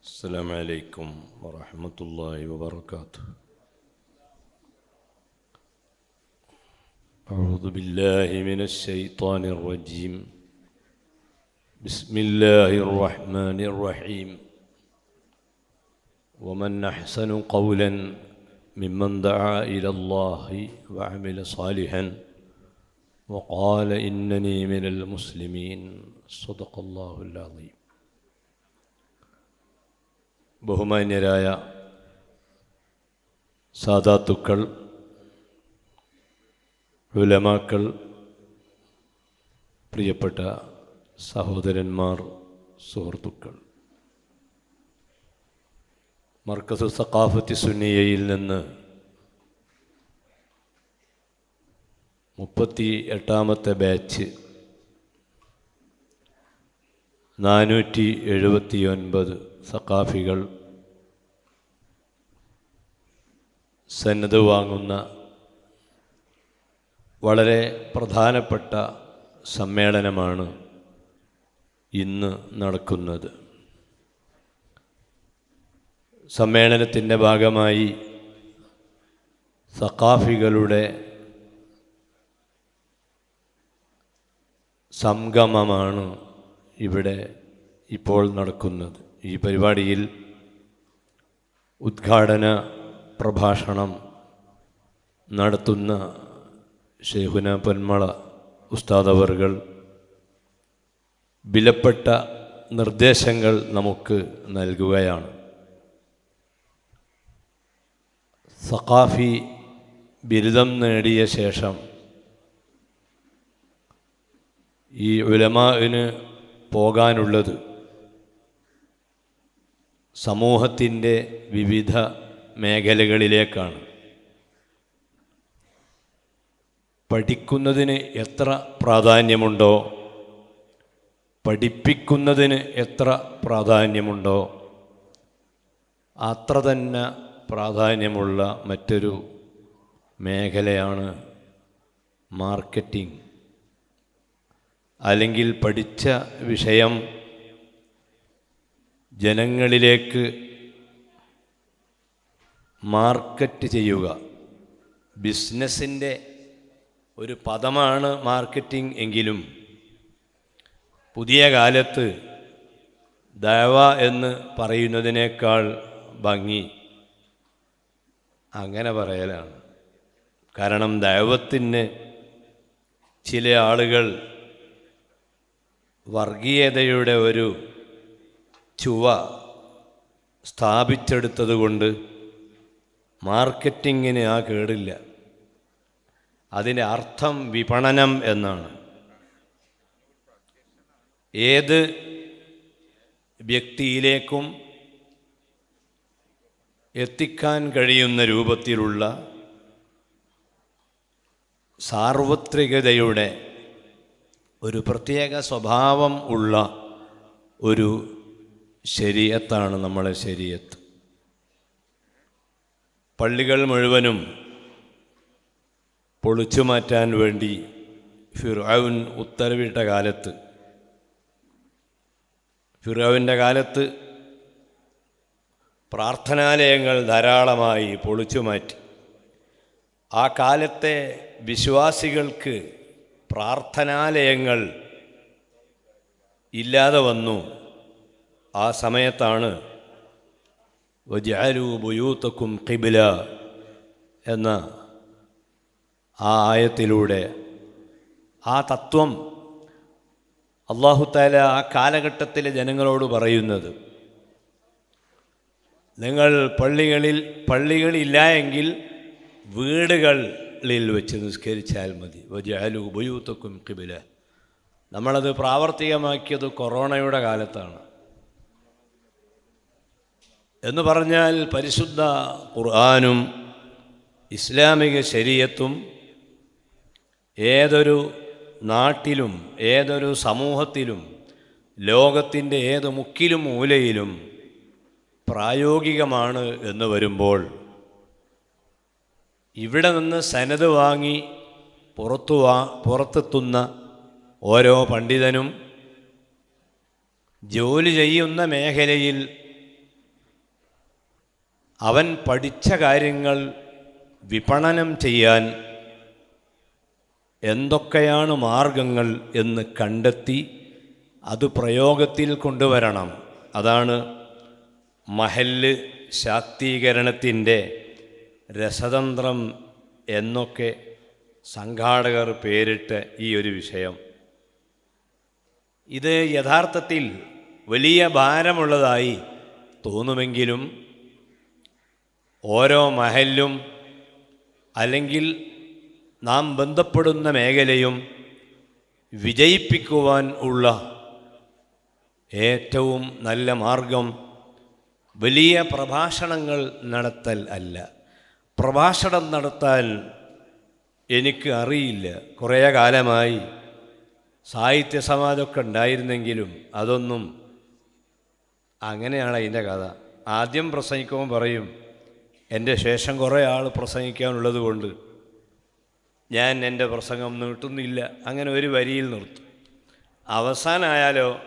السلام عليكم ورحمة الله وبركاته. أعوذ بالله من الشيطان الرجيم. بسم الله الرحمن الرحيم. ومن أحسن قولا ممن دعا إلى الله وعمل صالحا وقال إنني من المسلمين. صدق الله العظيم. ബഹുമാന്യരായ സാധാത്തുക്കൾ ഉലമാക്കൾ പ്രിയപ്പെട്ട സഹോദരന്മാർ സുഹൃത്തുക്കൾ. മർക്കസ് സഖാഫത്തി സുന്നിയയിൽ നിന്ന് മുപ്പത്തി എട്ടാമത്തെ ബാച്ച് നാനൂറ്റി എഴുപത്തി സഖാഫികൾ സന്നദ്ധ വാങ്ങുന്ന വളരെ പ്രധാനപ്പെട്ട സമ്മേളനമാണ് ഇന്ന് നടക്കുന്നത്. സമ്മേളനത്തിന്റെ ഭാഗമായി സഖാഫികളുടെ സംഗമമാണ് ഇവിടെ ഇപ്പോൾ നടക്കുന്നത്. ഈ പരിപാടിയിൽ ഉദ്ഘാടന പ്രഭാഷണം നടത്തുന്ന ഷെയ്ഖുന പൊന്മള ഉസ്താദവറുകൾ വിലപ്പെട്ട നിർദ്ദേശങ്ങൾ നമുക്ക് നൽകുകയാണ്. സഖാഫി ബിരുദം നേടിയ ശേഷം ഈ ഉലമാവിന് പോകാനുള്ളത് സമൂഹത്തിന്റെ വിവിധ മേഖലകളിലേക്കാണ്. പഠിക്കുന്നതിന് എത്ര പ്രാധാന്യമുണ്ടോ? പഠിപ്പിക്കുന്നതിന് എത്ര പ്രാധാന്യമുണ്ടോ? അത്ര തന്നെ പ്രാധാന്യമുള്ള മറ്റൊരു മേഖലയാണ് മാർക്കറ്റിംഗ്. അല്ലെങ്കിൽ പഠിച്ച വിഷയം ജനങ്ങളിലേക്ക് മാർക്കറ്റ് ചെയ്യുക. ബിസിനസ്സിന്റെ ഒരു പദമാണ് മാർക്കറ്റിംഗ് എങ്കിലും. പുതിയ കാലത്ത് ദയവ എന്ന് പറയുന്നതിനേക്കാൾ ഭംഗി അങ്ങനെ പറയലാണ്. കാരണം ദൈവത്തിന് ചില ആളുകൾ വർഗീയതയുടെ ഒരു ചുവ സ്ഥാപിച്ചെടുത്തതുകൊണ്ട് മാർക്കറ്റിങ്ങിന് ആ കേടില്ല. അതിന്റെ അർത്ഥം വിപണനം എന്നാണ്. ഏത് വ്യക്തിയിലേക്കും എത്തിക്കാൻ കഴിയുന്ന രൂപത്തിലുള്ള സാർവത്രികതയുടെ ഒരു പ്രത്യേക സ്വഭാവം ഉള്ള ഒരു ശരീരത്താണ് നമ്മളെ ശരീരത്ത്. പള്ളികൾ മുഴുവനും പൊളിച്ചു മാറ്റാൻ വേണ്ടി ഫിറാവുൻ ഉത്തരവിട്ട കാലത്ത് ഫിറാവിന്റെ കാലത്ത് പ്രാർത്ഥനാലയങ്ങൾ ധാരാളമായി പൊളിച്ചു മാറ്റി. ആ കാലത്തെ വിശ്വാസികൾക്ക് പ്രാർത്ഥനാലയങ്ങൾ ഇല്ലാതെ വന്നു. ആ സമയത്താണ് വജാലു ബുയൂത്തക്കും കിബില എന്ന ആ ആയത്തിലൂടെ ആ തത്വം അള്ളാഹുത്താല ആ കാലഘട്ടത്തിലെ ജനങ്ങളോട് പറയുന്നത്. നിങ്ങൾ പള്ളികളിൽ പള്ളികളില്ല എങ്കിൽ വീടുകളിൽ വെച്ച് നിസ്കരിച്ചാൽ മതി. വജാലു ബുയൂത്തക്കും കിബില നമ്മളത് പ്രാവർത്തികമാക്കിയത് കൊറോണയുടെ കാലത്താണ്. എന്ന് പറഞ്ഞാൽ പരിശുദ്ധ ഖുർആാനും ഇസ്ലാമിക ശരീരത്തും ഏതൊരു നാട്ടിലും ഏതൊരു സമൂഹത്തിലും ലോകത്തിന്റെ ഏത് മുക്കിലും മൂലയിലും പ്രായോഗികമാണ് എന്ന് വരുമ്പോൾ ഇവിടെ നിന്ന് സനത് വാങ്ങി പുറത്തു വാ പുറത്തെത്തുന്ന ഓരോ പണ്ഡിതനും ജോലി ചെയ്യുന്ന മേഖലയിൽ അവൻ പഠിച്ച കാര്യങ്ങൾ വിപണനം ചെയ്യാൻ എന്തൊക്കെയാണ് മാർഗങ്ങൾ എന്ന് കണ്ടെത്തി അത് പ്രയോഗത്തിൽ കൊണ്ടുവരണം. അതാണ് മഹല്ല് ശാക്തീകരണത്തിന്റെ രസതന്ത്രം എന്നൊക്കെ സംഘാടകർ പേരിട്ട ഈ ഒരു വിഷയം. ഇത് യഥാർത്ഥത്തിൽ വലിയ ഭാരമുള്ളതായി തോന്നുമെങ്കിലും ഓരോ മഹല്ലും അല്ലെങ്കിൽ നാം ബന്ധപ്പെടുന്ന മേഖലയും വിജയിപ്പിക്കുവാൻ ഉള്ള ഏറ്റവും നല്ല മാർഗം വലിയ പ്രഭാഷണങ്ങൾ നടത്തൽ അല്ല. പ്രഭാഷണം നടത്താൻ എനിക്ക് അറിയില്ല. കുറേ കാലമായി സാഹിത്യ സമാജമൊക്കെ ഉണ്ടായിരുന്നെങ്കിലും അതൊന്നും അങ്ങനെയാണ് അതിന്റെ കഥ. ആദ്യം പ്രസംഗിക്കുമ്പോൾ പറയും എന്റെ ശേഷം കുറേ ആൾ പ്രസംഗിക്കാനുള്ളത് കൊണ്ട് ഞാൻ എന്റെ പ്രസംഗം നീട്ടുന്നില്ല. അങ്ങനെ ഒരു വരിയിൽ നിർത്തും. അവസാനമായാലോ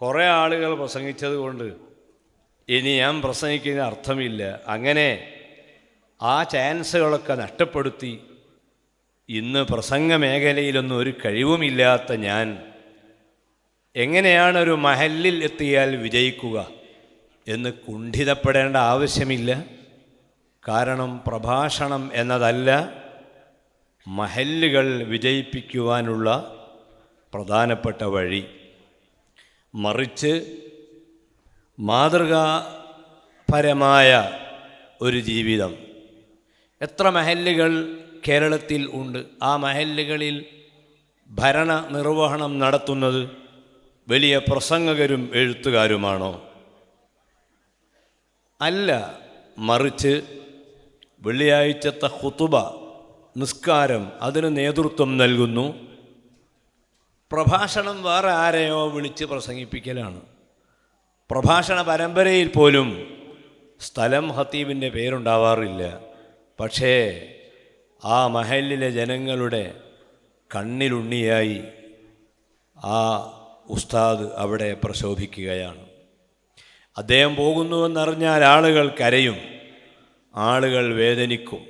കുറേ ആളുകൾ പ്രസംഗിച്ചത് കൊണ്ട് ഇനി ഞാൻ പ്രസംഗിക്കുന്ന അർത്ഥമില്ല. അങ്ങനെ ആ ചാൻസുകളൊക്കെ നഷ്ടപ്പെടുത്തി ഇന്ന് പ്രസംഗ മേഖലയിലൊന്നും ഒരു കഴിവുമില്ലാത്ത ഞാൻ എങ്ങനെയാണ് ഒരു മഹലിൽ എത്തിയാൽ വിജയിക്കുക എന്ന് കുണ്ഠിതപ്പെടേണ്ട ആവശ്യമില്ല. കാരണം പ്രഭാഷണം എന്നതല്ല മഹല്ലുകൾ വിജയിപ്പിക്കുവാനുള്ള പ്രധാനപ്പെട്ട വഴി. മറിച്ച് മാതൃകാപരമായ ഒരു ജീവിതം. എത്ര മഹല്ലുകൾ കേരളത്തിൽ ഉണ്ട്? ആ മഹല്ലുകളിൽ ഭരണ നിർവഹണം നടത്തുന്നത് വലിയ പ്രസംഗകരും എഴുത്തുകാരുമാണോ? അല്ല മറിച്ച് വെള്ളിയാഴ്ചത്തെ ഹുത്തുബ നിസ്കാരം അതിന് നേതൃത്വം നൽകുന്നു. പ്രഭാഷണം വേറെ ആരെയോ വിളിച്ച് പ്രസംഗിപ്പിക്കലാണ്. പ്രഭാഷണ പരമ്പരയിൽ പോലും സ്ഥലം ഹത്തീബിന്റെ പേരുണ്ടാവാറില്ല. പക്ഷേ ആ മഹലിലെ ജനങ്ങളുടെ കണ്ണിലുണ്ണിയായി ആ ഉസ്താദ് അവിടെ പ്രശോഭിക്കുകയാണ്. അദ്ദേഹം പോകുന്നുവെന്നറിഞ്ഞാൽ ആളുകൾ കരയും. ആളുകൾ വേദനിക്കും.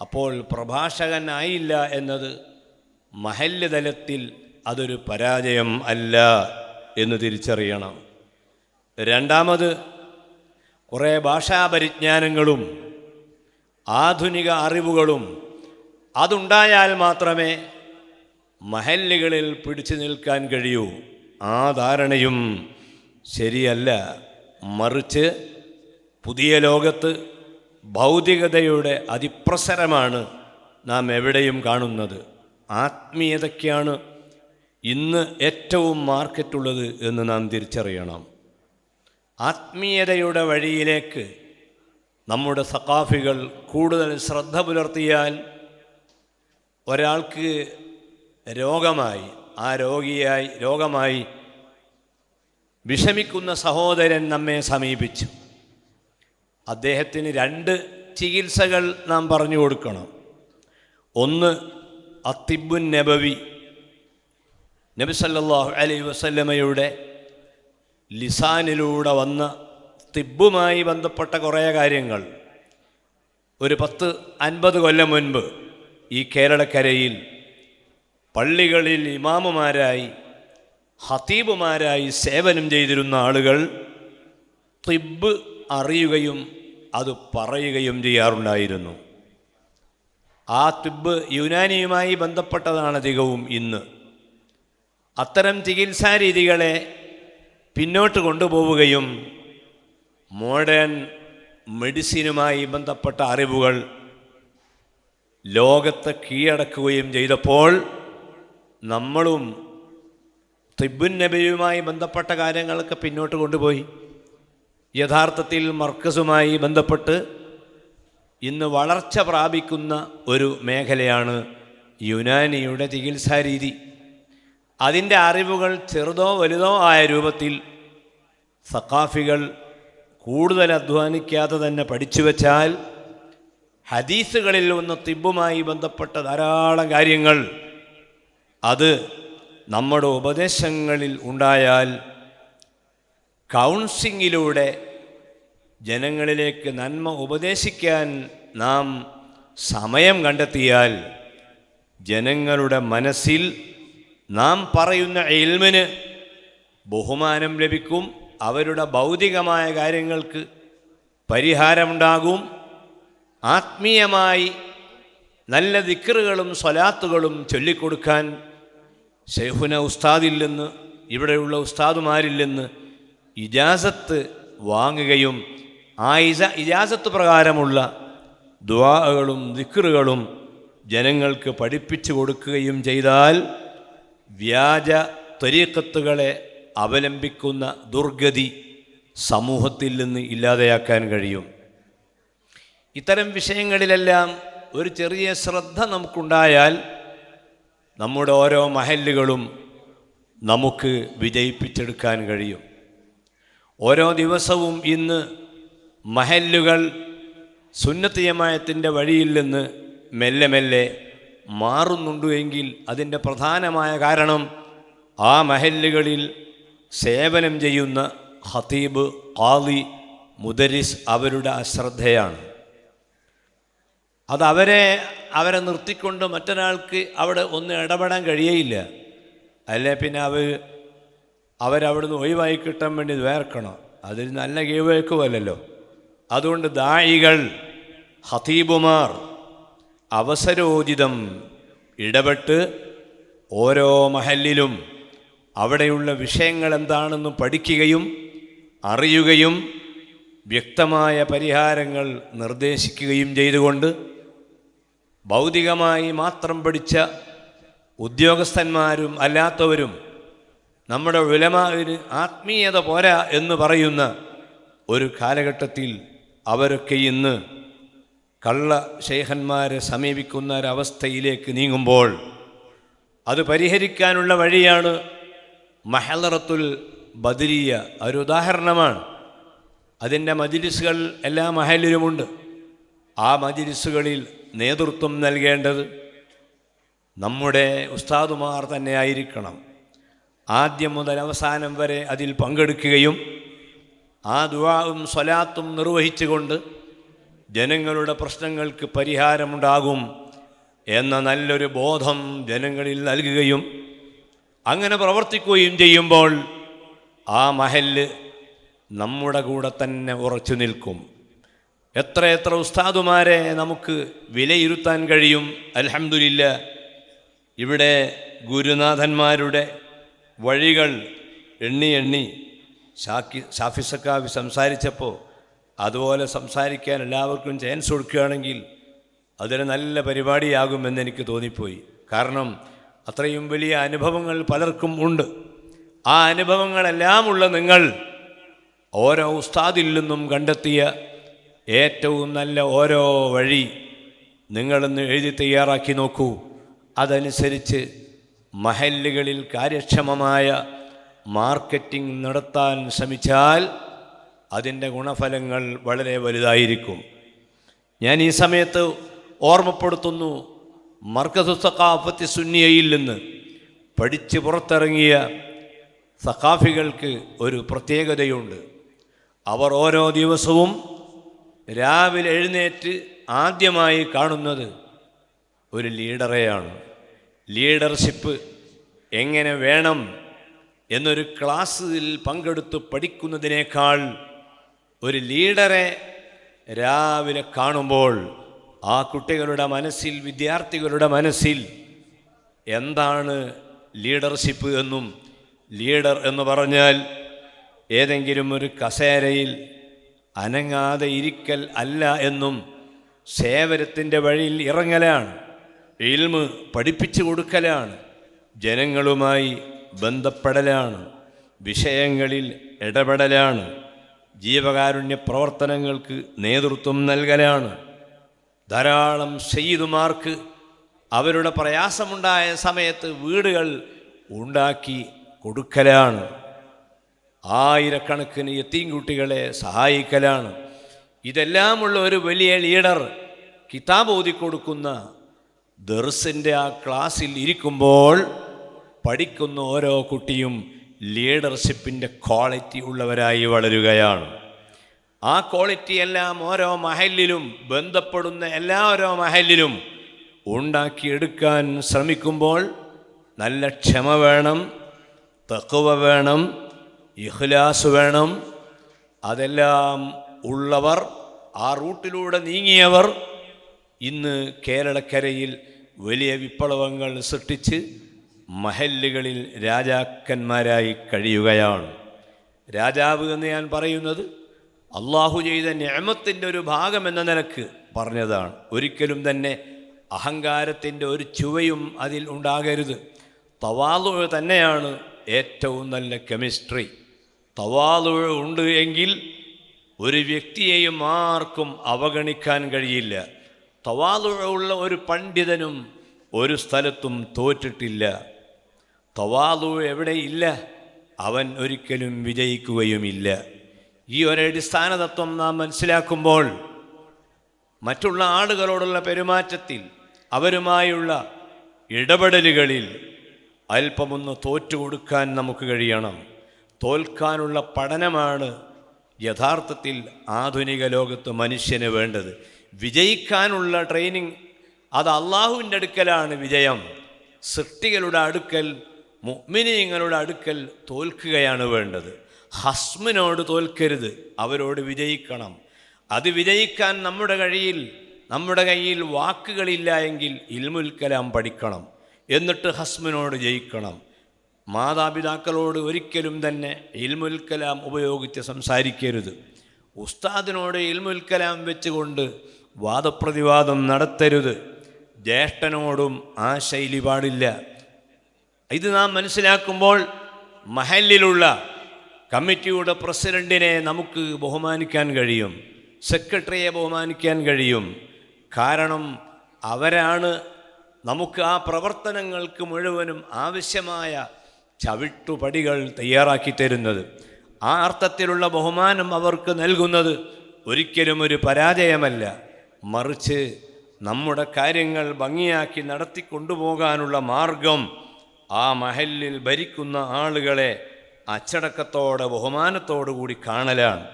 അപ്പോൾ പ്രഭാഷകനായില്ല എന്നത് മഹല്ല് തലത്തിൽ അതൊരു പരാജയം അല്ല എന്ന് തിരിച്ചറിയണം. രണ്ടാമത് കുറേ ഭാഷാപരിജ്ഞാനങ്ങളും ആധുനിക അറിവുകളും അതുണ്ടായാൽ മാത്രമേ മഹല്ലുകളിൽ പിടിച്ചു നിൽക്കാൻ കഴിയൂ. ആ ധാരണയും ശരിയല്ല. മറിച്ച് പുതിയ ലോകത്ത് ഭൗതികതയുടെ അതിപ്രസരമാണ് നാം എവിടെയും കാണുന്നത്. ആത്മീയതയ്ക്കാണ് ഇന്ന് ഏറ്റവും മാർക്കറ്റുള്ളത് എന്ന് നാം തിരിച്ചറിയണം. ആത്മീയതയുടെ വഴിയിലേക്ക് നമ്മുടെ സഖാഫികൾ കൂടുതൽ ശ്രദ്ധ പുലർത്തിയാൽ ഒരാൾക്ക് രോഗമായി ആ രോഗിയായി രോഗമായി വിഷമിക്കുന്ന സഹോദരൻ നമ്മെ സമീപിച്ചു. അദ്ദേഹത്തിന് രണ്ട് ചികിത്സകൾ നാം പറഞ്ഞു കൊടുക്കണം. ഒന്ന് അത്തിബുൻ നബവി. നബി സല്ലാഹു അലൈ വസല്ലമയുടെ ലിസാനിലൂടെ വന്ന തിബുമായി ബന്ധപ്പെട്ട കുറേ കാര്യങ്ങൾ. ഒരു പത്ത് അൻപത് കൊല്ലം മുൻപ് ഈ കേരളക്കരയിൽ പള്ളികളിൽ ഇമാമുമാരായി ഹത്തീബുമാരായി സേവനം ചെയ്തിരുന്ന ആളുകൾ തിബ് അറിയുകയും അത് പറയുകയും ചെയ്യാറുണ്ടായിരുന്നു. ആ തിബ് യുനാനിയുമായി ബന്ധപ്പെട്ടതാണ് അധികവും ഇന്ന്. അത്തരം ചികിത്സാ രീതികളെ പിന്നോട്ട് കൊണ്ടുപോവുകയും മോഡേൺ മെഡിസിനുമായി ബന്ധപ്പെട്ട അറിവുകൾ ലോകത്തെ കീഴടക്കുകയും ചെയ്തപ്പോൾ നമ്മളും തിബുൻ നബിയുമായി ബന്ധപ്പെട്ട കാര്യങ്ങളൊക്കെ പിന്നോട്ട് കൊണ്ടുപോയി. യഥാർത്ഥത്തിൽ മർക്കസുമായി ബന്ധപ്പെട്ട് ഇന്ന് വളർച്ച പ്രാപിക്കുന്ന ഒരു മേഖലയാണ് യുനാനിയുടെ ചികിത്സാരീതി അതിന്റെ അറിവുകൾ ചെറുതോ വലുതോ ആയ രൂപത്തിൽ സക്കാഫികൾ കൂടുതൽ അധ്വാനിക്കാതെ തന്നെ പഠിച്ചു വച്ചാൽ ഹദീസുകളിൽ വന്ന തിബുമായി ബന്ധപ്പെട്ട ധാരാളം കാര്യങ്ങൾ അത് നമ്മുടെ ഉപദേശങ്ങളിൽ ഉണ്ടായാൽ കൗൺസിങ്ങിലൂടെ ജനങ്ങളിലേക്ക് നന്മ ഉപദേശിക്കാൻ നാം സമയം കണ്ടെത്തിയാൽ ജനങ്ങളുടെ മനസ്സിൽ നാം പറയുന്ന എൽമിന് ബഹുമാനം ലഭിക്കും അവരുടെ ഭൗതികമായ കാര്യങ്ങൾക്ക് പരിഹാരമുണ്ടാകും. ആത്മീയമായി നല്ല ദിക്കറുകളും സ്വലാത്തുകളും ചൊല്ലിക്കൊടുക്കാൻ ഷെയ്ഖുന ഉസ്താദില്ലെന്ന് ഇവിടെയുള്ള ഉസ്താദുമാരില്ലെന്ന് ഇജാസത്ത് വാങ്ങുകയും ആ ഇജ ഇജാസത്ത് പ്രകാരമുള്ള ദ്വാകളും ദിക്കറുകളും ജനങ്ങൾക്ക് പഠിപ്പിച്ചു കൊടുക്കുകയും ചെയ്താൽ വ്യാജ ത്വരീക്കത്തുകളെ അവലംബിക്കുന്ന ദുർഗതി സമൂഹത്തിൽ നിന്ന് ഇല്ലാതെയാക്കാൻ കഴിയും. ഇത്തരം വിഷയങ്ങളിലെല്ലാം ഒരു ചെറിയ ശ്രദ്ധ നമുക്കുണ്ടായാൽ നമ്മുടെ ഓരോ മഹല്ലുകളും നമുക്ക് വിജയിപ്പിച്ചെടുക്കാൻ കഴിയും. ഓരോ ദിവസവും ഇന്ന് മഹല്ലുകൾ സുന്നത്തിയമായത്തിന്റെ വഴിയിൽ നിന്ന് മെല്ലെ മെല്ലെ മാറുന്നുണ്ടെങ്കിൽ അതിന്റെ പ്രധാനമായ കാരണം ആ മഹല്ലുകളിൽ സേവനം ചെയ്യുന്ന ഹത്തീബ് ഖാദി മുദരിസ് അവരുടെ അശ്രദ്ധയാണ്. അതവരെ അവരെ നിർത്തിക്കൊണ്ട് മറ്റൊരാൾക്ക് അവിടെ ഒന്ന് ഇടപെടാൻ കഴിയയില്ല. അല്ലേ പിന്നെ അവർ അവരവിടുന്ന് ഒഴിവായി കിട്ടാൻ വേണ്ടി വേർക്കണം. അതൊരു നല്ല കീഴ്വഴക്കുമല്ലല്ലോ അതുകൊണ്ട് ദായികൾ ഹതീബുമാർ അവസരോചിതം ഇടപെട്ട് ഓരോ മഹല്ലിലും അവിടെയുള്ള വിഷയങ്ങൾ എന്താണെന്ന് പഠിക്കുകയും അറിയുകയും വ്യക്തമായ പരിഹാരങ്ങൾ നിർദ്ദേശിക്കുകയും ചെയ്തുകൊണ്ട് ഭൗതികമായി മാത്രം പഠിച്ച ഉദ്യോഗസ്ഥന്മാരും അല്ലാത്തവരും നമ്മുടെ വിലമാവിന് ആത്മീയത പോരാ എന്ന് പറയുന്ന ഒരു കാലഘട്ടത്തിൽ അവരൊക്കെ ഇന്ന് കള്ള ശേഖന്മാരെ സമീപിക്കുന്ന ഒരവസ്ഥയിലേക്ക് നീങ്ങുമ്പോൾ അത് പരിഹരിക്കാനുള്ള വഴിയാണ് മഹലറത്തുൽ ബദരിയ. ഒരു ഉദാഹരണമാണ്. അതിന്റെ മജിലിസുകൾ എല്ലാ മഹലിലുമുണ്ട്. ആ മജിലിസുകളിൽ നേതൃത്വം നൽകേണ്ടത് നമ്മുടെ ഉസ്താദുമാർ തന്നെ ആയിരിക്കണം ആദ്യം മുതൽ അവസാനം വരെ അതിൽ പങ്കെടുക്കുകയും ആ ദുവാവും സ്വലാത്തും നിർവഹിച്ചുകൊണ്ട് ജനങ്ങളുടെ പ്രശ്നങ്ങൾക്ക് പരിഹാരമുണ്ടാകും എന്ന നല്ലൊരു ബോധം ജനങ്ങളിൽ നൽകുകയും അങ്ങനെ പ്രവർത്തിക്കുകയും ചെയ്യുമ്പോൾ ആ മഹൽ നമ്മുടെ കൂടെ തന്നെ ഉറച്ചു നിൽക്കും. എത്ര എത്ര ഉസ്താദുമാരെ നമുക്ക് വിലയിരുത്താൻ കഴിയും? അലഹമില്ല ഇവിടെ ഗുരുനാഥന്മാരുടെ വഴികൾ എണ്ണി എണ്ണി ഷാക്കി ഷാഫി സംസാരിച്ചപ്പോൾ അതുപോലെ സംസാരിക്കാൻ എല്ലാവർക്കും ചാൻസ് കൊടുക്കുകയാണെങ്കിൽ അതൊരു നല്ല പരിപാടിയാകുമെന്ന് എനിക്ക് തോന്നിപ്പോയി. കാരണം അത്രയും വലിയ അനുഭവങ്ങൾ പലർക്കും ഉണ്ട്. ആ അനുഭവങ്ങളെല്ലാം ഉള്ള നിങ്ങൾ ഓരോ ഉസ്താദിൽ നിന്നും കണ്ടെത്തിയ ഏറ്റവും നല്ല ഓരോ വഴി നിങ്ങളൊന്ന് എഴുതി തയ്യാറാക്കി നോക്കൂ. അതനുസരിച്ച് മഹല്ലുകളിൽ കാര്യക്ഷമമായ മാർക്കറ്റിംഗ് നടത്താൻ ശ്രമിച്ചാൽ അതിന്റെ ഗുണഫലങ്ങൾ വളരെ വലുതായിരിക്കും. ഞാൻ ഈ സമയത്ത് ഓർമ്മപ്പെടുത്തുന്നു മർക്കസു സഖാഫത്തി സുന്നിയയിൽ നിന്ന് പഠിച്ച് പുറത്തിറങ്ങിയ സഖാഫികൾക്ക് ഒരു പ്രത്യേകതയുണ്ട്. അവർ ഓരോ ദിവസവും രാവിലെ എഴുന്നേറ്റ് ആദ്യമായി കാണുന്നത് ഒരു ലീഡറെയാണ്. ലീഡർഷിപ്പ് എങ്ങനെ വേണം എന്നൊരു ക്ലാസ്സിൽ പങ്കെടുത്ത് പഠിക്കുന്നതിനേക്കാൾ ഒരു ലീഡറെ രാവിലെ കാണുമ്പോൾ ആ കുട്ടികളുടെ മനസ്സിൽ വിദ്യാർത്ഥികളുടെ മനസ്സിൽ എന്താണ് ലീഡർഷിപ്പ് എന്നും ലീഡർ എന്ന് പറഞ്ഞാൽ ഏതെങ്കിലും ഒരു കസേരയിൽ അനങ്ങാതെ ഇരിക്കൽ അല്ല എന്നും സേവനത്തിന്റെ വഴിയിൽ ഇറങ്ങലാണ്. ഇൽമ് പഠിപ്പിച്ചു കൊടുക്കലാണ് ജനങ്ങളുമായി ബന്ധപ്പെടലാണ് വിഷയങ്ങളിൽ ഇടപെടലാണ് ജീവകാരുണ്യ പ്രവർത്തനങ്ങൾക്ക് നേതൃത്വം നൽകലാണ്. ധാരാളം സെയ്തുമാർക്ക് അവരുടെ പ്രയാസമുണ്ടായ സമയത്ത് വീടുകൾ ഉണ്ടാക്കി കൊടുക്കലാണ്. ആയിരക്കണക്കിന് എത്തീം കുട്ടികളെ സഹായിക്കലാണ്. ഇതെല്ലാമുള്ള ഒരു വലിയ ലീഡർ കിതാബ് ഓതിക്കൊടുക്കുന്ന ദർസിന്റെ ആ ക്ലാസ്സിൽ ഇരിക്കുമ്പോൾ പഠിക്കുന്ന ഓരോ കുട്ടിയും ലീഡർഷിപ്പിന്റെ ക്വാളിറ്റി ഉള്ളവരായി വളരുകയാണ്. ആ ക്വാളിറ്റി എല്ലാം ഓരോ മഹലിലും ബന്ധപ്പെടുന്ന എല്ലാ ഓരോ മഹലിലും ഉണ്ടാക്കിയെടുക്കാൻ ശ്രമിക്കുമ്പോൾ നല്ല ക്ഷമ വേണം തക്കുവ വേണം ഇഖ്ലാസ് വേണം. അതെല്ലാം ഉള്ളവർ ആ റൂട്ടിലൂടെ നീങ്ങിയവർ ഇന്ന് കേരളക്കരയിൽ വലിയ വിപ്ലവങ്ങൾ സൃഷ്ടിച്ച് മഹല്ലുകളിൽ രാജാക്കന്മാരായി കഴിയുകയാണ്. രാജാവ് എന്ന് ഞാൻ പറയുന്നത് അള്ളാഹു ചെയ്ത ഞാമത്തിന്റെ ഒരു ഭാഗം എന്ന നിലയ്ക്ക് പറഞ്ഞതാണ്. ഒരിക്കലും തന്നെ അഹങ്കാരത്തിന്റെ ഒരു ചുവയും അതിൽ ഉണ്ടാകരുത്. തവാലു തന്നെയാണ് ഏറ്റവും നല്ല കെമിസ്ട്രി. തവാലു ഉണ്ട് എങ്കിൽ ഒരു വ്യക്തിയെയും ആർക്കും അവഗണിക്കാൻ കഴിയില്ല. തവാലു ഉള്ള ഒരു പണ്ഡിതനും ഒരു സ്ഥലത്തും തോറ്റിട്ടില്ല. തവാലു എവിടെയില്ല അവൻ ഒരിക്കലും വിജയിക്കുകയുമില്ല. ഈ ഒരടിസ്ഥാന തത്വം നാം മനസ്സിലാക്കുമ്പോൾ മറ്റുള്ള ആളുകളോടുള്ള പെരുമാറ്റത്തിൽ അവരുമായുള്ള ഇടപെടലുകളിൽ അല്പമൊന്ന് തോറ്റുകൊടുക്കാൻ നമുക്ക് കഴിയണം. തോൽക്കാനുള്ള പഠനമാണ് യഥാർത്ഥത്തിൽ ആധുനിക ലോകത്ത് മനുഷ്യന് വേണ്ടത്. വിജയിക്കാനുള്ള ട്രെയിനിങ് അത് അള്ളാഹുവിന്റെ അടുക്കലാണ് വിജയം. സൃഷ്ടികളുടെ അടുക്കൽ മുഅ്മിനീങ്ങളുടെ അടുക്കൽ തോൽക്കുകയാണ് വേണ്ടത്. ഹസ്മിനോട് തോൽക്കരുത് അവരോട് വിജയിക്കണം. അത് വിജയിക്കാൻ നമ്മുടെ കഴിയിൽ നമ്മുടെ കയ്യിൽ വാക്കുകളില്ല എങ്കിൽ ഇൽമുൽ കലാം പഠിക്കണം. എന്നിട്ട് ഹസ്മിനോട് ജയിക്കണം. മാതാപിതാക്കളോട് ഒരിക്കലും തന്നെ ഇൽമുൽ കലാം ഉപയോഗിച്ച് സംസാരിക്കരുത്. ഉസ്താദിനോട് ഇൽമുൽ കലാം വെച്ചുകൊണ്ട് വാദപ്രതിവാദം നടത്തരുത്. ജ്യേഷ്ഠനോടും ആ ശൈലി പാടില്ല. ഇത് നാം മനസ്സിലാക്കുമ്പോൾ മഹലിലുള്ള കമ്മിറ്റിയുടെ പ്രസിഡന്റിനെ നമുക്ക് ബഹുമാനിക്കാൻ കഴിയും. സെക്രട്ടറിയെ ബഹുമാനിക്കാൻ കഴിയും. കാരണം അവരാണ് നമുക്ക് ആ പ്രവർത്തനങ്ങൾക്ക് മുഴുവനും ആവശ്യമായ ചവിട്ടുപടികൾ തയ്യാറാക്കി തരുന്നത്. ആ അർത്ഥത്തിലുള്ള ബഹുമാനം അവർക്ക് നൽകുന്നത് ഒരിക്കലും ഒരു പരാജയമല്ല. മറിച്ച് നമ്മുടെ കാര്യങ്ങൾ ഭംഗിയാക്കി നടത്തി കൊണ്ടുപോകാനുള്ള മാർഗം ആ മഹലിൽ ഭരിക്കുന്ന ആളുകളെ അച്ചടക്കത്തോടെ ബഹുമാനത്തോടു കൂടി കാണലാണ്.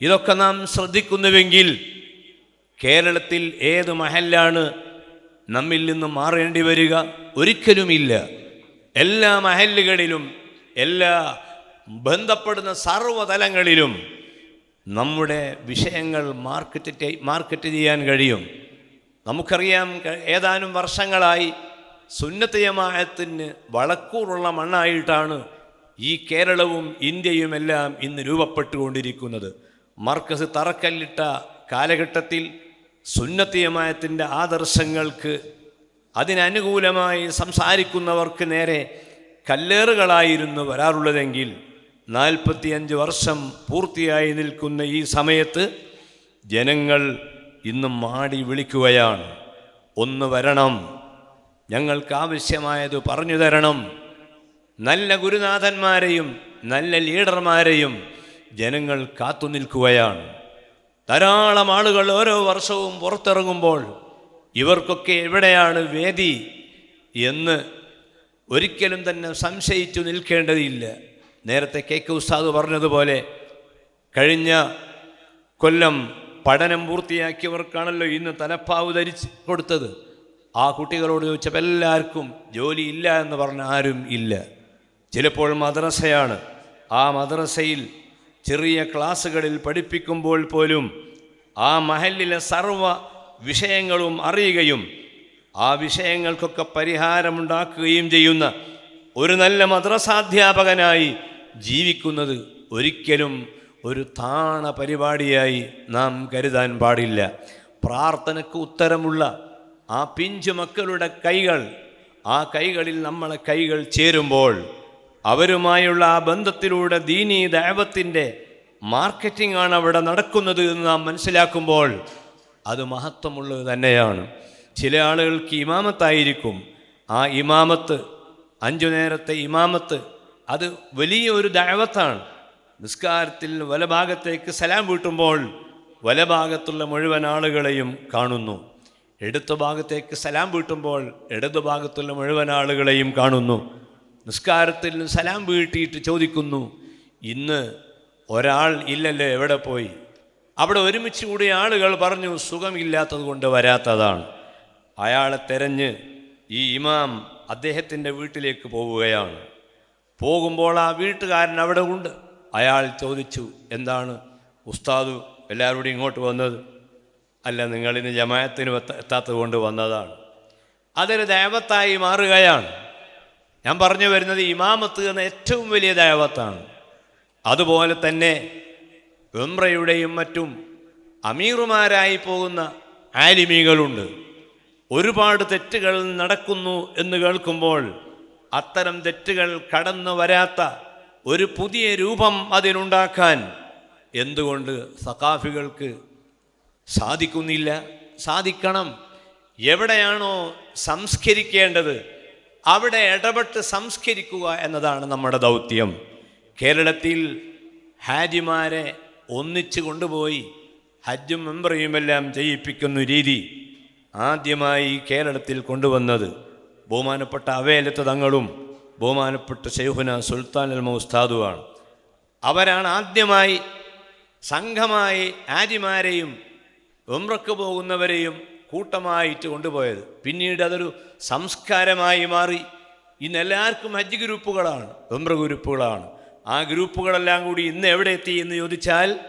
ഇതൊക്കെ നാം ശ്രദ്ധിക്കുന്നുവെങ്കിൽ കേരളത്തിൽ ഏത് മഹല്ലാണ് നമ്മിൽ നിന്ന് മാറേണ്ടി വരിക? ഒരിക്കലുമില്ല. എല്ലാ മഹലുകളിലും എല്ലാ ബന്ധപ്പെടുന്ന സർവതലങ്ങളിലും നമ്മുടെ വിഷയങ്ങൾ മാർക്കറ്റ് മാർക്കറ്റ് ചെയ്യാൻ കഴിയും. നമുക്കറിയാം ഏതാനും വർഷങ്ങളായി സുന്നത്തയമായത്തിന് വളക്കൂറുള്ള മണ്ണായിട്ടാണ് ഈ കേരളവും ഇന്ത്യയും എല്ലാം ഇന്ന് രൂപപ്പെട്ടുകൊണ്ടിരിക്കുന്നത്. മർക്കസ് തറക്കല്ലിട്ട കാലഘട്ടത്തിൽ സുന്നത്തിയമായത്തിന്റെ ആദർശങ്ങൾക്ക് അതിനനുകൂലമായി സംസാരിക്കുന്നവർക്ക് നേരെ കല്ലേറുകളായിരുന്നു വരാറുള്ളതെങ്കിൽ നാൽപ്പത്തിയഞ്ച് വർഷം പൂർത്തിയായി നിൽക്കുന്ന ഈ സമയത്ത് ജനങ്ങൾ ഇന്ന് മാടി വിളിക്കുകയാണ്. ഒന്ന് വരണം. ഞങ്ങൾക്ക് ആവശ്യമായത് പറഞ്ഞു തരണം. നല്ല ഗുരുനാഥന്മാരെയും നല്ല ലീഡർമാരെയും ജനങ്ങൾ കാത്തു നിൽക്കുകയാണ്. ധാരാളം ആളുകൾ ഓരോ വർഷവും പുറത്തിറങ്ങുമ്പോൾ ഇവർക്കൊക്കെ എവിടെയാണ് വേദി? എന്ന് ഒരിക്കലും തന്നെ സംശയിച്ചു നിൽക്കേണ്ടതില്ല. നേരത്തെ കെ കെ ഉസ്താദ് പറഞ്ഞതുപോലെ കഴിഞ്ഞ കൊല്ലം പഠനം പൂർത്തിയാക്കിയവർക്കാണല്ലോ ഇന്ന് തലപ്പാവ് ധരിച്ച് കൊടുത്തത്. ആ കുട്ടികളോട് ചോദിച്ചപ്പോൾ എല്ലാവർക്കും ജോലി ഇല്ല എന്ന് പറഞ്ഞ ആരും ഇല്ല. ചിലപ്പോൾ മദ്രസയാണ്. ആ മദ്രസയിൽ ചെറിയ ക്ലാസ്സുകളിൽ പഠിപ്പിക്കുമ്പോൾ പോലും ആ മഹലിലെ സർവ വിഷയങ്ങളും അറിയുകയും ആ വിഷയങ്ങൾക്കൊക്കെ പരിഹാരമുണ്ടാക്കുകയും ചെയ്യുന്ന ഒരു നല്ല മദ്രസാധ്യാപകനായി ജീവിക്കുന്നത് ഒരിക്കലും ഒരു താണ പരിപാടിയായി നാം കരുതാൻ പാടില്ല. പ്രാർത്ഥനയ്ക്ക് ഉത്തരമുള്ള ആ പിഞ്ചു മക്കളുടെ കൈകൾ ആ കൈകളിൽ നമ്മളെ കൈകൾ ചേരുമ്പോൾ അവരുമായുള്ള ആ ബന്ധത്തിലൂടെ ദീനീ ദൈവത്തിന്റെ മാർക്കറ്റിംഗ് ആണ് അവിടെ നടക്കുന്നത് എന്ന് നാം മനസ്സിലാക്കുമ്പോൾ അത് മഹത്വമുള്ളത് തന്നെയാണ്. ചില ആളുകൾക്ക് ഇമാമത്തായിരിക്കും. ആ ഇമാമത്ത് അഞ്ചു നേരത്തെ ഇമാമത്ത് അത് വലിയ ഒരു ദഴവത്താണ് നിസ്കാരത്തിൽ വലഭാഗത്തേക്ക് സലാം വീട്ടുമ്പോൾ വലഭാഗത്തുള്ള മുഴുവൻ ആളുകളെയും കാണുന്നു. എടുത്ത ഭാഗത്തേക്ക് സലാം വീട്ടുമ്പോൾ ഇടതു ഭാഗത്തുള്ള മുഴുവൻ ആളുകളെയും കാണുന്നു. നിസ്കാരത്തിൽ സലാം വീട്ടിയിട്ട് ചോദിക്കുന്നു ഇന്ന് ഒരാൾ ഇല്ലല്ലോ എവിടെ പോയി? അവിടെ ഒരുമിച്ച് കൂടിയ ആളുകൾ പറഞ്ഞു സുഖമില്ലാത്തത് കൊണ്ട് വരാത്തതാണ്. അയാളെ തെരഞ്ഞ് ഈ ഇമാം അദ്ദേഹത്തിന്റെ വീട്ടിലേക്ക് പോവുകയാണ്. പോകുമ്പോൾ ആ വീട്ടുകാരൻ അവിടെ ഉണ്ട്. അയാൾ ചോദിച്ചു എന്താണ്? ഉസ്താദ് എല്ലാവരോടും ഇങ്ങോട്ട് വന്നത്? അല്ല നിങ്ങളിന്ന് ജമായത്തിന് എത്ത- എത്താത്തത് കൊണ്ട് വന്നതാണ്. അതൊരു ദൈവത്തായി മാറുകയാണ്. ഞാൻ പറഞ്ഞു വരുന്നത് ഇമാമത്ത് എന്ന ഏറ്റവും വലിയ ദൈവത്താണ്. അതുപോലെ തന്നെ വെമ്രയുടെയും മറ്റും അമീറുമാരായി പോകുന്ന ആലിമികളുണ്ട്. ഒരുപാട് തെറ്റുകൾ നടക്കുന്നു എന്ന് കേൾക്കുമ്പോൾ അത്തരം തെറ്റുകൾ കടന്നു വരാത്ത ഒരു പുതിയ രൂപം അതിനുണ്ടാക്കാൻ എന്തുകൊണ്ട് സഖാഫികൾക്ക് സാധിക്കുന്നില്ല? സാധിക്കണം. എവിടെയാണോ സംസ്കരിക്കേണ്ടത് അവിടെ ഇടപെട്ട് സംസ്കരിക്കുക എന്നതാണ് നമ്മുടെ ദൗത്യം. കേരളത്തിൽ ഹാജിമാരെ ഒന്നിച്ചു കൊണ്ടുപോയി ഹജ്ജും മെമ്പറിയുമെല്ലാം ചെയ്യിപ്പിക്കുന്ന രീതി ആദ്യമായി കേരളത്തിൽ കൊണ്ടുവന്നത് ബഹുമാനപ്പെട്ട അവയലത്ത് തങ്ങളും ബഹുമാനപ്പെട്ട ഷെയ്ഹുന സുൽത്താൻ അൽ മൗസ്താദുവാണ്. അവരാണ് ആദ്യമായി സംഘമായി ആജിമാരെയും ഉംറക്ക് പോകുന്നവരെയും കൂട്ടമായിട്ട് കൊണ്ടുപോയത്. പിന്നീട് അതൊരു സംസ്കാരമായി മാറി. ഇന്ന് എല്ലാവർക്കും ഹജ്ജ് ഗ്രൂപ്പുകളാണ് ഉംറ ഗ്രൂപ്പുകളാണ്. ആ ഗ്രൂപ്പുകളെല്ലാം കൂടി ഇന്ന് എവിടെ എത്തി എന്ന് ചോദിച്ചാൽ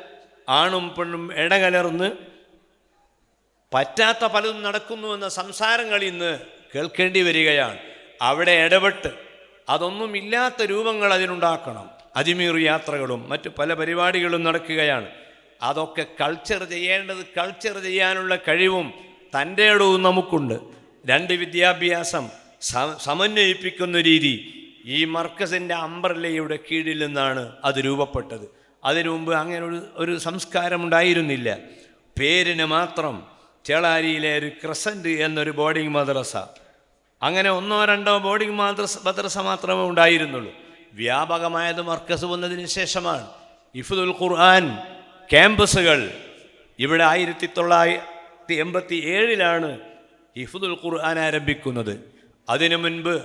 ആണും പെണ്ണും ഇടകലർന്ന് പറ്റാത്ത പലതും നടക്കുന്നുവെന്ന സംസാരങ്ങൾ ഇന്ന് കേൾക്കേണ്ടി വരികയാണ്. അവിടെ ഇടപെട്ട് അതൊന്നും ഇല്ലാത്ത രൂപങ്ങൾ അതിനുണ്ടാക്കണം. അജ്മീർ യാത്രകളും മറ്റ് പല പരിപാടികളും നടക്കുകയാണ്. അതൊക്കെ കൾച്ചർ ചെയ്യേണ്ടത് കൾച്ചർ ചെയ്യാനുള്ള കഴിവും തന്റെ ഇടവും നമുക്കുണ്ട്. രണ്ട് വിദ്യാഭ്യാസം സമന്വയിപ്പിക്കുന്ന രീതി ഈ മർക്കസിന്റെ അമ്പർലയുടെ കീഴിൽ നിന്നാണ് അത് രൂപപ്പെട്ടത്. അതിനു മുമ്പ് അങ്ങനെ ഒരു ഒരു സംസ്കാരം ഉണ്ടായിരുന്നില്ല. പേരിന് മാത്രം ചേളാരിയിലെ ഒരു ക്രസന്റ് എന്നൊരു ബോർഡിംഗ് മദ്രസ അങ്ങനെ ഒന്നോ രണ്ടോ ബോർഡിംഗ് മദ്രസ മദ്രസ മാത്രമേ ഉണ്ടായിരുന്നുള്ളൂ. വ്യാപകമായത് മർക്കസ് വന്നതിന് ശേഷമാണ്. ഇഫുദുൽ ഖുർആൻ ക്യാമ്പസുകൾ ഇവിടെ ആയിരത്തി തൊള്ളായിരത്തി എൺപത്തി ഏഴിലാണ് ഹിഫുദുൽ ഖുർആൻ ആരംഭിക്കുന്നത്. അതിനു മുൻപ്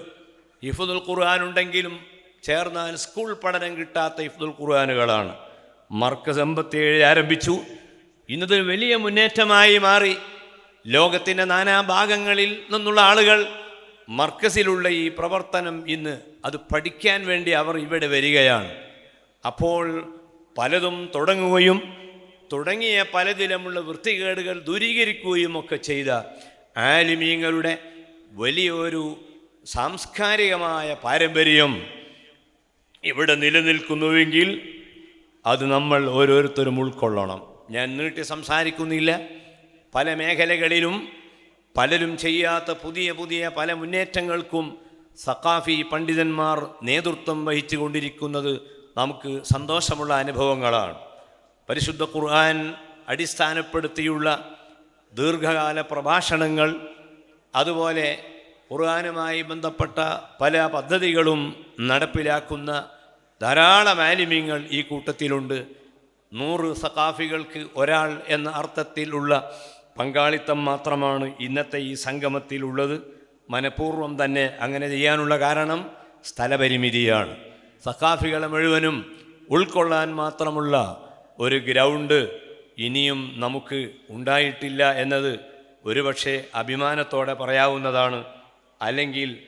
ഹിഫുദുൽ ഖുർആൻ ഉണ്ടെങ്കിലും ചേർന്നാൽ സ്കൂൾ പഠനം കിട്ടാത്ത ഹിഫുദുൽ ഖുർആാനുകളാണ്. മർക്കസ് എൺപത്തിയേഴ് ആരംഭിച്ചു. ഇന്നത് വലിയ മുന്നേറ്റമായി മാറി. ലോകത്തിന്റെ നാനാഭാഗങ്ങളിൽ നിന്നുള്ള ആളുകൾ മർക്കസിലുള്ള ഈ പ്രവർത്തനം ഇന്ന് അത് പഠിക്കാൻ വേണ്ടി അവർ ഇവിടെ വരികയാണ്. അപ്പോൾ പലതും തുടങ്ങുകയും തുടങ്ങിയ പലതിലുമുള്ള വൃത്തികേടുകൾ ദൂരീകരിക്കുകയും ഒക്കെ ചെയ്ത ആലിമീങ്ങളുടെ വലിയൊരു സാംസ്കാരികമായ പാരമ്പര്യം ഇവിടെ നിലനിൽക്കുന്നുവെങ്കിൽ അത് നമ്മൾ ഓരോരുത്തരും ഉൾക്കൊള്ളണം. ഞാൻ നീട്ടി സംസാരിക്കുന്നില്ല. പല മേഖലകളിലും പലരും ചെയ്യാത്ത പുതിയ പുതിയ പല മുന്നേറ്റങ്ങൾക്കും സക്കാഫി പണ്ഡിതന്മാർ നേതൃത്വം വഹിച്ചു കൊണ്ടിരിക്കുന്നത് നമുക്ക് സന്തോഷമുള്ള അനുഭവങ്ങളാണ്. പരിശുദ്ധ ഖുർആൻ അടിസ്ഥാനപ്പെടുത്തിയുള്ള ദീർഘകാല പ്രഭാഷണങ്ങൾ അതുപോലെ ഖുർആാനുമായി ബന്ധപ്പെട്ട പല പദ്ധതികളും നടപ്പിലാക്കുന്ന ധാരാളം ആലിമ്യങ്ങൾ ഈ കൂട്ടത്തിലുണ്ട്. നൂറ് സഖാഫികൾക്ക് ഒരാൾ എന്ന അർത്ഥത്തിലുള്ള പങ്കാളിത്തം മാത്രമാണ് ഇന്നത്തെ ഈ സംഗമത്തിലുള്ളത്. മനഃപൂർവം തന്നെ അങ്ങനെ ചെയ്യാനുള്ള കാരണം സ്ഥലപരിമിതിയാണ്. സഖാഫികളെ മുഴുവനും ഉൾക്കൊള്ളാൻ മാത്രമുള്ള ഒരു ഗ്രൗണ്ട് ഇനിയും നമുക്ക് ഉണ്ടായിട്ടില്ല എന്നത് ഒരുപക്ഷെ അഭിമാനത്തോടെ പറയാവുന്നതാണ്. അല്ലെങ്കിൽ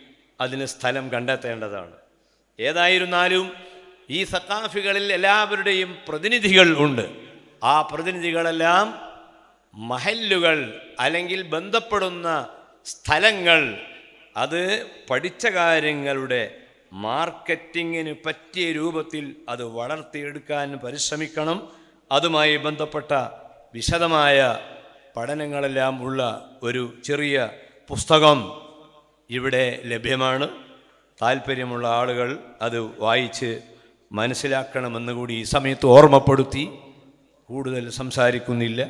അതിന് സ്ഥലം കണ്ടെത്തേണ്ടതാണ്. ഏതായിരുന്നാലും ഈ സക്കാഫികളിൽ എല്ലാവരുടെയും പ്രതിനിധികൾ ഉണ്ട്. ആ പ്രതിനിധികളെല്ലാം മഹല്ലുകൾ അല്ലെങ്കിൽ ബന്ധപ്പെടുന്ന സ്ഥലങ്ങൾ അത് പഠിച്ച കാര്യങ്ങളുടെ മാർക്കറ്റിങ്ങിന് പറ്റിയ രൂപത്തിൽ അത് വളർത്തിയെടുക്കാൻ പരിശ്രമിക്കണം. അതുമായി ബന്ധപ്പെട്ട വിശദമായ പഠനങ്ങളെല്ലാം ഉള്ള ഒരു ചെറിയ പുസ്തകം ഇവിടെ ലഭ്യമാണ്. താല്പര്യമുള്ള ആളുകൾ അത് വായിച്ച് മനസ്സിലാക്കണമെന്ന് കൂടി ഈ സമയത്ത് ഓർമ്മപ്പെടുത്തി കൂടുതൽ സംസാരിക്കുന്നില്ല.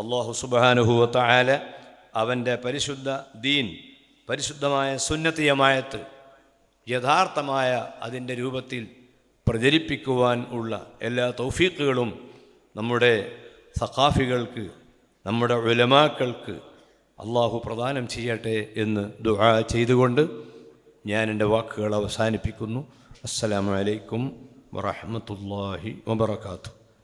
അള്ളാഹു സുബാനുഹുവത്ത ആല അവന്റെ പരിശുദ്ധ ദീൻ പരിശുദ്ധമായ സുന്നത്തിയമായത്ത് യഥാർത്ഥമായ അതിന്റെ രൂപത്തിൽ പ്രചരിപ്പിക്കുവാൻ ഉള്ള എല്ലാ തൗഫീക്കുകളും നമ്മുടെ സഖാഫികൾക്ക് നമ്മുടെ ഉലമാക്കൾക്ക് അള്ളാഹു പ്രദാനം ചെയ്യട്ടെ എന്ന് ദുആ ചെയ്തുകൊണ്ട് ഞാൻ എന്റെ വാക്കുകൾ അവസാനിപ്പിക്കുന്നു. അസ്സലാമു അലൈക്കും വറഹ്മത്തുള്ളാഹി വബറകാതുഹു.